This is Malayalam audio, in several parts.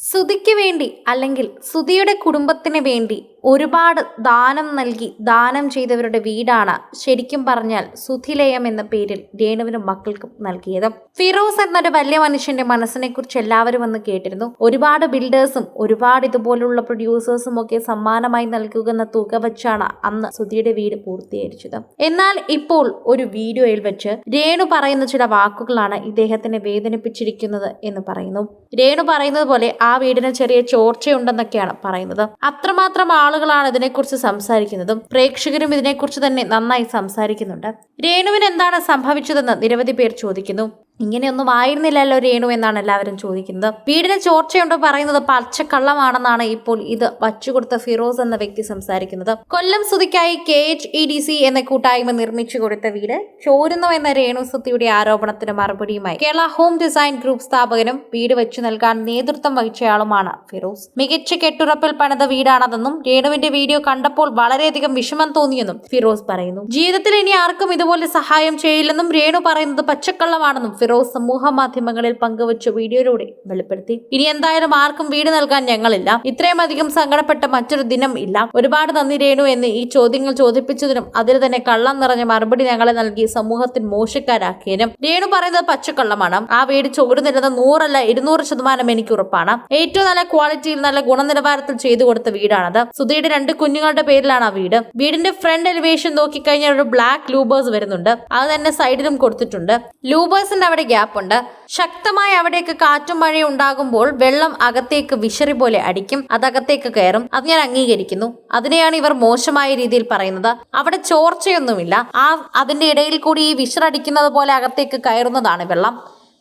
സുധിക്ക് വേണ്ടി അല്ലെങ്കിൽ ശ്രുതിയുടെ കുടുംബത്തിന് വേണ്ടി ഒരുപാട് ദാനം നൽകി ദാനം ചെയ്തവരുടെ വീടാണ് ശരിക്കും പറഞ്ഞാൽ സുധിലയം എന്ന പേരിൽ രേണുവിനും മക്കൾക്കും നൽകിയത്. ഫിറോസ് എന്നൊരു വലിയ മനുഷ്യന്റെ മനസ്സിനെ കുറിച്ച് എല്ലാവരും വന്ന് കേട്ടിരുന്നു. ഒരുപാട് ബിൽഡേഴ്സും ഒരുപാട് ഇതുപോലുള്ള പ്രൊഡ്യൂസേഴ്സും ഒക്കെ സമ്മാനമായി എന്ന തുക വെച്ചാണ് അന്ന് സുധിയുടെ വീട് പൂർത്തീകരിച്ചത്. എന്നാൽ ഇപ്പോൾ ഒരു വീഡിയോയിൽ വെച്ച് രേണു പറയുന്ന ചില വാക്കുകളാണ് ഇദ്ദേഹത്തിനെ വേദനിപ്പിച്ചിരിക്കുന്നത് എന്ന് പറയുന്നു. രേണു പറയുന്നത് പോലെ ആ വീടിന് ചെറിയ ചോർച്ചയുണ്ടെന്നൊക്കെയാണ് പറയുന്നത്. അത്രമാത്രം ആളുകളാണ് ഇതിനെക്കുറിച്ച് സംസാരിക്കുന്നതും പ്രേക്ഷകരും ഇതിനെക്കുറിച്ച് തന്നെ നന്നായി സംസാരിക്കുന്നുണ്ട്. രേണുവിന് എന്താണ് സംഭവിച്ചതെന്ന് നിരവധി പേർ ചോദിക്കുന്നു. ഇങ്ങനെയൊന്നും ആയിരുന്നില്ലല്ലോ രേണു എന്നാണ് എല്ലാവരും ചോദിക്കുന്നത്. വീടിന് ചോർച്ചയുണ്ട് പറയുന്നത് പച്ചക്കള്ളമാണെന്നാണ് ഇപ്പോൾ ഇത് വച്ചുകൊടുത്ത ഫിറോസ് എന്ന വ്യക്തി സംസാരിക്കുന്നത്. Kollam സുതിക്കായി K H E D C എന്ന കൂട്ടായ്മ നിർമ്മിച്ചു കൊടുത്ത വീട് ചോരുന്നു എന്ന രേണു സുത്തിയുടെ ആരോപണത്തിന് മറുപടിയുമായി കേരള ഹോം ഡിസൈൻ ഗ്രൂപ്പ് സ്ഥാപകനും വീട് വെച്ചു നൽകാൻ നേതൃത്വം വഹിച്ചയാളുമാണ് ഫിറോസ്. മികച്ച കെട്ടുറപ്പിൽ പണിത വീടാണതെന്നും രേണുവിന്റെ വീഡിയോ കണ്ടപ്പോൾ വളരെയധികം വിഷമം തോന്നിയെന്നും ഫിറോസ് പറയുന്നു. ജീവിതത്തിൽ ഇനി ആർക്കും ഇതുപോലെ സഹായം ചെയ്യില്ലെന്നും രേണു പറയുന്നത് പച്ചക്കള്ളമാണെന്നും ഫിറോസ് സമൂഹ മാധ്യമങ്ങളിൽ പങ്കുവച്ച വീഡിയോയിലൂടെ വെളിപ്പെടുത്തി. ഇനി എന്തായാലും ആർക്കും വീട് നൽകാൻ ഞങ്ങളില്ല. ഇത്രയും അധികം സങ്കടപ്പെട്ട മറ്റൊരു ദിനം ഇല്ല. ഒരുപാട് നന്ദി രേണു എന്ന് ഈ ചോദ്യങ്ങൾ ചോദിപ്പിച്ചതിനും അതിൽ തന്നെ കള്ളം നിറഞ്ഞ മറുപടി ഞങ്ങളെ നൽകി സമൂഹത്തിൽ മോശക്കാരാക്കിയതിനും. രേണു പറയുന്നത് പച്ചക്കള്ളമാണ്. ആ വീട് ചോടുന്നില്ലെന്ന് നൂറല്ല ഇരുന്നൂറ് ശതമാനം എനിക്ക് ഉറപ്പാണ്. ഏറ്റവും നല്ല ക്വാളിറ്റിയിൽ നല്ല ഗുണനിലവാരത്തിൽ ചെയ്തു കൊടുത്ത വീടാണത്. സുധയുടെ രണ്ട് കുഞ്ഞുങ്ങളുടെ പേരിലാണ് ആ വീട്. വീടിന്റെ ഫ്രണ്ട് എലിവേഷൻ നോക്കിക്കഴിഞ്ഞാൽ ഒരു ബ്ലാക്ക് ലൂബേഴ്സ് വരുന്നുണ്ട്. അത് തന്നെ സൈഡിലും കൊടുത്തിട്ടുണ്ട്. ലൂബേഴ്സിന്റെ അവിടെ ഗ്യാപ്പുണ്ട് ശക്തമായി അവിടേക്ക് കാറ്റും മഴയും ഉണ്ടാകുമ്പോൾ വെള്ളം അകത്തേക്ക് വിശറി പോലെ അടിക്കും. അതകത്തേക്ക് കയറും. അത് ഞാൻ അംഗീകരിക്കുന്നു. അതിനെയാണ് ഇവർ മോശമായ രീതിയിൽ പറയുന്നത്. അവിടെ ചോർച്ചയൊന്നുമില്ല. ആ അതിന്റെ ഇടയിൽ കൂടി ഈ വിശറടിക്കുന്നത് പോലെ അകത്തേക്ക് കയറുന്നതാണ് വെള്ളം.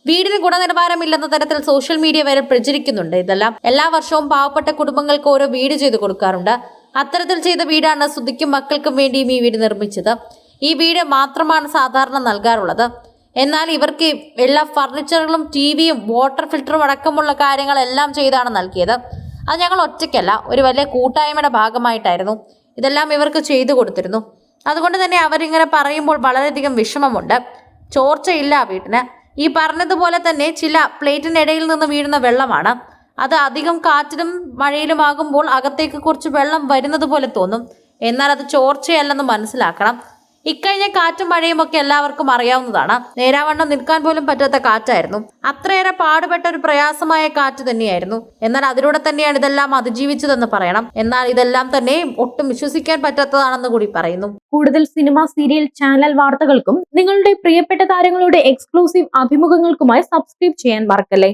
വീടിന് ഗുണനിലവാരമില്ലെന്ന തരത്തിൽ സോഷ്യൽ മീഡിയ വരെ പ്രചരിക്കുന്നുണ്ട് ഇതെല്ലാം. എല്ലാ വർഷവും പാവപ്പെട്ട കുടുംബങ്ങൾക്ക് ഓരോ വീട് ചെയ്തു കൊടുക്കാറുണ്ട്. അത്തരത്തിൽ ചെയ്ത വീടാണ് സുധിക്കും മക്കൾക്കും വേണ്ടിയും ഈ വീട് നിർമ്മിച്ചത്. ഈ വീട് മാത്രമാണ് സാധാരണ നൽകാറുള്ളത്. എന്നാൽ ഇവർക്ക് എല്ലാ ഫർണിച്ചറുകളും ടി വിയും വാട്ടർ ഫിൽറ്ററും അടക്കമുള്ള കാര്യങ്ങളെല്ലാം ചെയ്താണ് നൽകിയത്. അത് ഞങ്ങൾ ഒറ്റയ്ക്കല്ല ഒരു വലിയ കൂട്ടായ്മയുടെ ഭാഗമായിട്ടായിരുന്നു ഇതെല്ലാം ഇവർക്ക് ചെയ്തു കൊടുത്തിരുന്നു. അതുകൊണ്ട് തന്നെ അവരിങ്ങനെ പറയുമ്പോൾ വളരെയധികം വിഷമമുണ്ട്. ചോർച്ചയില്ല വീട്ടിന്. ഈ പറഞ്ഞതുപോലെ തന്നെ ചില പ്ലേറ്റിനിടയിൽ നിന്ന് വീഴുന്ന വെള്ളമാണ്. അത് അധികം കാറ്റിലും മഴയിലുമാകുമ്പോൾ അകത്തേക്ക് കുറച്ച് വെള്ളം വരുന്നത് പോലെ തോന്നും. എന്നാൽ അത് ചോർച്ചയല്ലെന്ന് മനസ്സിലാക്കണം. ഇക്കഴിഞ്ഞ കാറ്റും മഴയും ഒക്കെ എല്ലാവർക്കും അറിയാവുന്നതാണ്. നേരാവണ്ണം നിൽക്കാൻ പോലും പറ്റാത്ത കാറ്റായിരുന്നു. അത്രയേറെ പാടുപെട്ട ഒരു പ്രയാസമായ കാറ്റ് തന്നെയായിരുന്നു. എന്നാൽ അതിലൂടെ തന്നെയാണ് ഇതെല്ലാം അതിജീവിച്ചതെന്ന് പറയണം. എന്നാൽ ഇതെല്ലാം തന്നെ ഒട്ടും വിശ്വസിക്കാൻ പറ്റാത്തതാണെന്ന് കൂടി പറയുന്നു. കൂടുതൽ സിനിമ സീരിയൽ ചാനൽ വാർത്തകൾക്കും നിങ്ങളുടെ പ്രിയപ്പെട്ട താരങ്ങളുടെ എക്സ്ക്ലൂസീവ് അഭിമുഖങ്ങൾക്കുമായി സബ്സ്ക്രൈബ് ചെയ്യാൻ മറക്കല്ലേ?